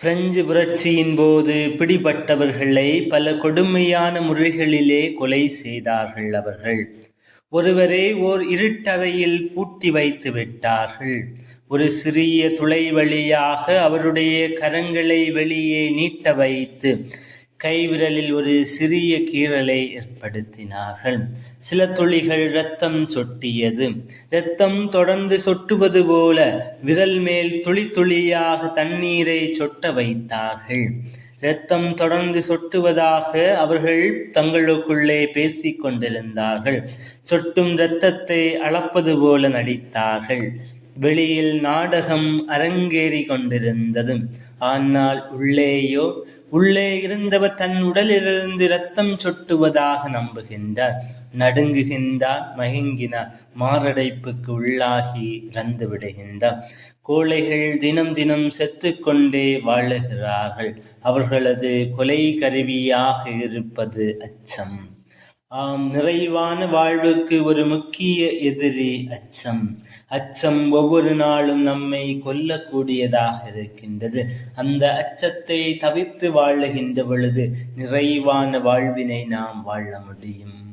French புரட்சியின் போது பிடிபட்டவர்களை பல கொடுமையான முறைகளிலே கொலை செய்தார்கள் அவர்கள். ஒருவரே ஓர் இருட்டறையில் பூட்டி வைத்து விட்டார்கள். ஒரு சிறிய துளை வழியாக அவருடைய கரங்களை வெளியே நீட்ட வைத்து கைவிரலில் ஒரு சிறிய கீறலை ஏற்படுத்தினார்கள். சில துளிகள் இரத்தம் சொட்டியது. இரத்தம் தொடர்ந்து சொட்டுவது போல விரல் மேல் துளி துளியாக தண்ணீரை சொட்ட வைத்தார்கள். இரத்தம் தொடர்ந்து சொட்டுவதாக அவர்கள் தங்களுக்குள்ளே பேசிக் கொண்டிருந்தார்கள். சொட்டும் இரத்தத்தை அளப்பது போல நடித்தார்கள். வெளியில் நாடகம் அரங்கேறி கொண்டிருந்தது ஆனால் உள்ளேயோ உள்ளே இருந்தவர் தன் உடலிலிருந்து இரத்தம் சொட்டுவதாக நம்புகின்றார். நடுங்குகின்றார் மயங்கினார் மாரடைப்புக்கு உள்ளாகி இறந்து விடுகின்றார். கோழைகள் தினம் தினம் செத்துக்கொண்டே வாழுகிறார்கள். அவர்களது கொலை கருவியாக இருப்பது அச்சம். ஆம் நிறைவான வாழ்வுக்கு ஒரு முக்கிய எதிரி அச்சம். அச்சம் ஒவ்வொரு நாளும் நம்மை கொல்லக்கூடியதாக இருக்கின்றது. அந்த அச்சத்தை தவிர்த்து வாழுகின்ற பொழுது நிறைவான வாழ்வினை நாம் வாழ முடியும்.